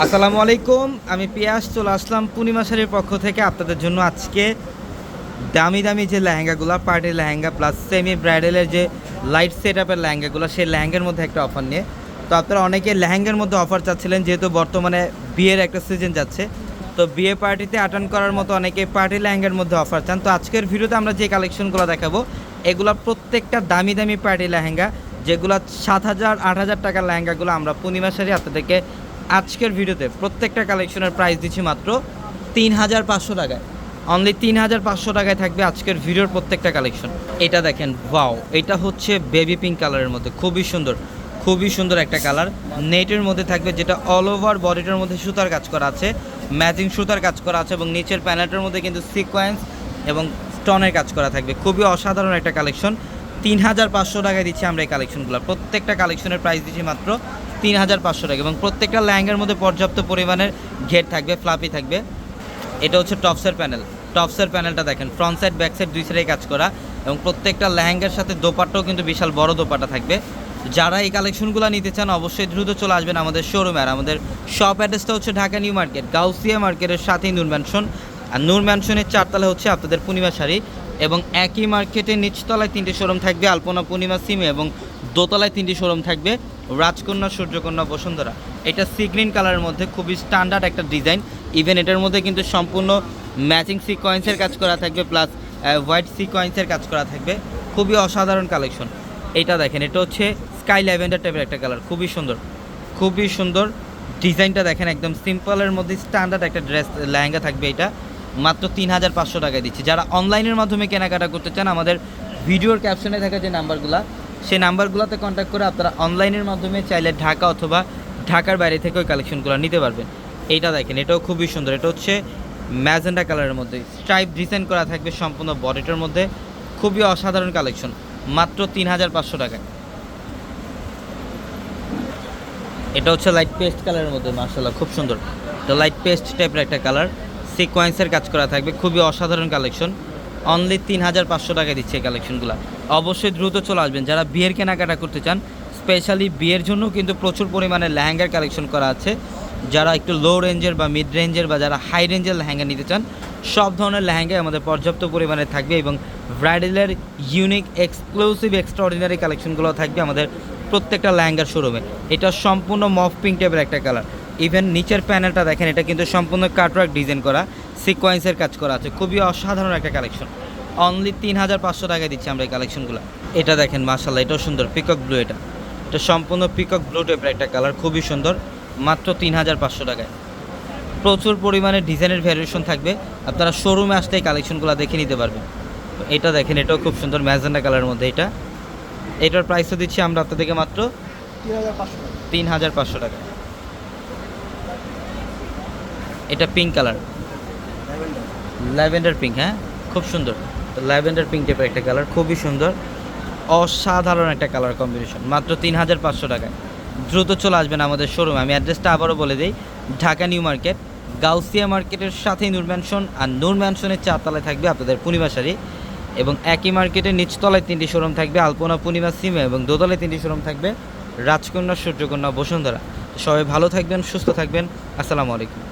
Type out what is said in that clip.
আসসালামু আলাইকুম, আমি পিয়াস, চলে আসলাম পূর্ণিমা শাড়ির পক্ষ থেকে আপনাদের জন্য আজকে দামি দামি যে লেহেঙ্গাগুলো পার্টির লেহেঙ্গা প্লাস সেমি ব্রাইডালের যে লাইট সেট আপের লেহেঙ্গাগুলো, সেই লেহেঙ্গার মধ্যে একটা অফার নিয়ে। তো আপনারা অনেকে লেহেঙ্গার মধ্যে অফার চাচ্ছিলেন, যেহেতু বর্তমানে বিয়ের একটা সিজন যাচ্ছে। তো বিয়ে পার্টিতে অ্যাটেন্ড করার মতো অনেকে পার্টি লেহেঙ্গার মধ্যে অফার চান। তো আজকের ভিডিওতে আমরা যে কালেকশনগুলো দেখাবো, এগুলো প্রত্যেকটা দামি দামি পার্টি লেহেঙ্গা, যেগুলো সাত হাজার, আট হাজার টাকার লেহেঙ্গাগুলো আমরা পূর্ণিমা শাড়ি আপনাদেরকে আজকের ভিডিওতে প্রত্যেকটা কালেকশনের প্রাইস দিচ্ছি মাত্র তিন হাজার পাঁচশো টাকায়। অনলি তিন হাজার পাঁচশো টাকায় থাকবে আজকের ভিডিওর প্রত্যেকটা কালেকশন। এটা দেখেন ওয়াও এটা হচ্ছে বেবি পিঙ্ক কালারের মধ্যে। খুবই সুন্দর খুবই সুন্দর একটা কালার নেটের মধ্যে থাকবে যেটা অল ওভার বডিটার মধ্যে সুতার কাজ করা আছে ম্যাচিং সুতার কাজ করা আছে এবং নিচের প্যানেলটার মধ্যে কিন্তু সিকোয়েন্স এবং স্টনের কাজ করা থাকবে। খুবই অসাধারণ একটা কালেকশন তিন হাজার পাঁচশো টাকায় দিচ্ছি আমরা এই কালেকশনগুলো প্রত্যেকটা কালেকশনের প্রাইস দিচ্ছি মাত্র তিন হাজার পাঁচশো টাকা এবং প্রত্যেকটা ল্যাঙ্গের মধ্যে পর্যাপ্ত পরিমাণের ঘের থাকবে ফ্লাপি থাকবে। এটা হচ্ছে টপসের প্যানেল টপসের প্যানেলটা দেখেন ফ্রন্ট সাইড ব্যাক সাইড দুই সাইডে কাজ করা এবং প্রত্যেকটা লেহেঙ্গার সাথে দোপাট্টাও কিন্তু বিশাল বড় দোপাটা থাকবে। যারা এই কালেকশনগুলো নিতে চান, অবশ্যই দ্রুত চলে আসবেন আমাদের শোরুমে আর আমাদের শপ অ্যাড্রেসটা হচ্ছে ঢাকা নিউ মার্কেট, গাউসিয়া মার্কেটের সাথেই নূর ম্যানশন আর নূর ম্যানশনের চারতলা হচ্ছে আপনাদের পূর্ণিমা শাড়ি। এবং একই মার্কেটে নিচতলায় তিনটি শোরুম থাকবে আলপনা পূর্ণিমা সিমে এবং দোতলায় তিনটি শোরুম থাকবে রাজকন্যা, সূর্যকন্যা, বসুন্ধরা। এটা সি গ্রিন কালারের মধ্যে, খুবই স্ট্যান্ডার্ড একটা ডিজাইন। ইভেন এটার মধ্যে কিন্তু সম্পূর্ণ ম্যাচিং সিকোয়েন্সের কাজ করা থাকবে প্লাস হোয়াইট সিকোয়েন্সের কাজ করা থাকবে। খুবই অসাধারণ কালেকশন এটা দেখেন, এটা হচ্ছে স্কাই ল্যাভেন্ডার টাইপের একটা কালার খুবই সুন্দর। খুবই সুন্দর ডিজাইনটা দেখেন, একদম সিম্পলের মধ্যে স্ট্যান্ডার্ড একটা ড্রেস লেহেঙ্গা থাকবে এটা। মাত্র তিন হাজার পাঁচশো টাকায় দিচ্ছি। যারা অনলাইনের মাধ্যমে কেনাকাটা করতে চান, আমাদের ভিডিওর ক্যাপশনে থাকা যে নাম্বারগুলো, সেই নাম্বারগুলোতে কন্ট্যাক্ট করে আপনারা অনলাইনের মাধ্যমে চাইলে ঢাকা অথবা ঢাকার বাইরে থেকে ওই কালেকশনগুলো নিতে পারবেন। এইটা দেখেন, এটাও খুবই সুন্দর। এটা হচ্ছে ম্যাজেন্ডা কালারের মধ্যে। স্ট্রাইপ ডিজাইন করা থাকবে সম্পূর্ণ বডিটার মধ্যে। খুবই অসাধারণ কালেকশন মাত্র তিন হাজার পাঁচশো টাকায়। এটা হচ্ছে লাইট পেস্ট কালারের মধ্যে মার্শাল্লাহ খুব সুন্দর। তো লাইট পেস্ট টাইপের একটা কালার সিকোয়েন্সের কাজ করা থাকবে। খুবই অসাধারণ কালেকশন। অনলি তিন হাজার পাঁচশো টাকা দিচ্ছে এই কালেকশনগুলো। অবশ্যই দ্রুত চলে আসবেন। যারা বিয়ের কেনাকাটা করতে চান স্পেশালি বিয়ের জন্য কিন্তু প্রচুর পরিমাণে লেহেঙ্গার কালেকশন করা আছে। যারা একটু লো রেঞ্জের বা মিড রেঞ্জের বা যারা হাই রেঞ্জের লেহেঙ্গা নিতে চান, সব ধরনের লেহেঙ্গাই আমাদের পর্যাপ্ত পরিমাণে থাকবে এবং ব্রাইডেলের ইউনিক এক্সক্লুসিভ এক্সট্রাঅর্ডিনারি কালেকশনগুলো থাকবে আমাদের প্রত্যেকটা লেহেঙ্গার শোরুমে এটা সম্পূর্ণ মফ পিঙ্ক টাইপের একটা কালার ইভেন নিচের প্যানেলটা দেখেন এটা কিন্তু সম্পূর্ণ কাটওয়ার্ক ডিজাইন করা সিকোয়েন্সের কাজ করা আছে। খুবই অসাধারণ একটা কালেকশন অনলি তিন হাজার পাঁচশো টাকায় দিচ্ছি আমরা এই কালেকশনগুলো এটা দেখেন মাসাল্লাহ এটাও সুন্দর পিকক ব্লু এটা। এটা সম্পূর্ণ পিকক ব্লু টাইপের একটা কালার খুবই সুন্দর মাত্র তিন হাজার পাঁচশো টাকায়। প্রচুর পরিমাণে ডিজাইনের ভ্যারিয়েশন থাকবে আপনারা শোরুমে আসলে এই কালেকশনগুলো দেখে নিতে পারবেন। এটা দেখেন এটাও খুব সুন্দর ম্যাজেন্ডা কালারের মধ্যে এটা। এটার প্রাইসও দিচ্ছি আমরা আপনাদেরকে মাত্র তিন হাজার পাঁচশো টাকা তিন হাজার পাঁচশো টাকা এটা পিঙ্ক কালার ল্যাভেন্ডার পিঙ্ক হ্যাঁ? খুব সুন্দর। তো ল্যাভেন্ডার পিঙ্ক টাইপের একটা কালার খুবই সুন্দর। অসাধারণ একটা কালার কম্বিনেশন মাত্র তিন হাজার পাঁচশো টাকায়। দ্রুত চলে আসবেন আমাদের শোরুমে আমি অ্যাড্রেসটা আবারও বলে দিই, ঢাকা নিউ মার্কেট, গাউসিয়া মার্কেটের সাথেই নূর ম্যানশন আর নূর ম্যানশনের চারতলায় থাকবে আপনাদের পূর্ণিমা শাড়ি এবং একই মার্কেটের নিচতলায় তিনটি শোরুম থাকবে, আলপনা, পূর্ণিমা, সিমে এবং দোতলায় তিনটি শোরুম থাকবে, রাজকন্যা, সূর্যকন্যা, বসুন্ধরা। সবাই ভালো থাকবেন, সুস্থ থাকবেন। আসসালামু আলাইকুম।